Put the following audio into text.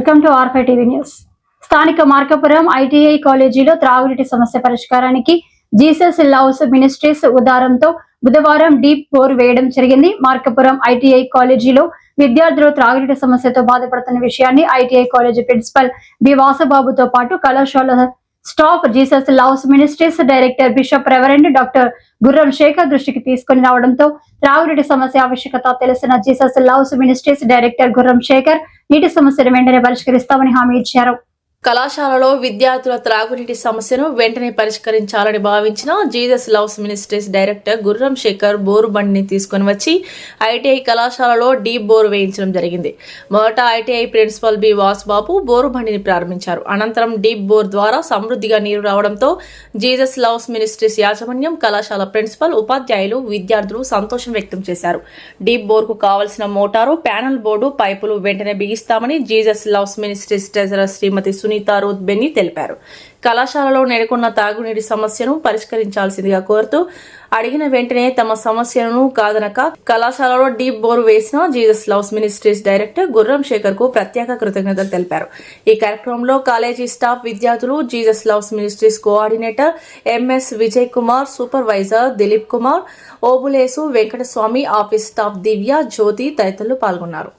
Welcome to ఆర్ఫై TV news. స్థానిక Markapuram ITI కాలేజీలో త్రాగునీటి సమస్య పరిష్కారానికి జీసస్ లవ్స్ మినిస్ట్రీస్ ఉదారంతో బుధవారం డీప్ బోర్ వేయడం జరిగింది. మార్కపురం ఐటీఐ కాలేజీలో విద్యార్థులు త్రాగునీటి సమస్యతో బాధపడుతున్న విషయాన్ని ఐటీఐ కాలేజీ ప్రిన్సిపల్ బి వాసబాబుతో పాటు కళాశాల staff Jesus loves ministries director bishop reverend doctor Gurram Shekhar దృష్టికి తీసుకుని రావడంతో త్రాగునీటి సమస్య ఆవశ్యకత తెలిసిన Jesus loves ministries director Gurram Shekhar నీటి సమస్యను వెంటనే పరిష్కరిస్తామని హామీ ఇచ్చారు. కళాశాలలో విద్యార్థుల త్రాగునీటి సమస్యను వెంటనే పరిష్కరించాలని భావించిన Jesus loves ministries director Gurram Shekhar bore బండిని తీసుకుని వచ్చి ఐటీఐ కళాశాలలో డీప్ బోరు వేయించడం జరిగింది. మొదట ITI principal B Vasubabu bore బండిని ప్రారంభించారు. అనంతరం డీప్ బోర్ ద్వారా సమృద్ధిగా నీరు రావడంతో జీజస్ లవ్స్ మినిస్ట్రీస్ యాజమాన్యం కళాశాల ప్రిన్సిపల్ ఉపాధ్యాయులు విద్యార్థులు సంతోషం వ్యక్తం చేశారు. డీప్ బోర్కు కావలసిన మోటారు ప్యానల్ బోర్డు పైపులు వెంటనే బిగిస్తామని Jesus loves ministries treasurer Srimathi Sunitha Ruth Benny తెలిపారు. కళాశాలలో నెలకొన్న తాగునీటి సమస్యను పరిష్కరించాల్సిందిగా కోరుతూ అడిగిన వెంటనే తమ సమస్యలను కాదనక కళాశాలలో డీప్ బోర్ వేసిన Jesus loves ministries director Gurram శేఖర్కు ప్రత్యేక కృతజ్ఞతలు తెలిపారు. ఈ కార్యక్రమంలో కాలేజీ స్టాఫ్ విద్యార్థులు Jesus loves ministries coordinator MS Vijay Kumar supervisor Dilip Kumar Obulesu Venkataswamy office staff Divya Jyothi తదితరులు పాల్గొన్నారు.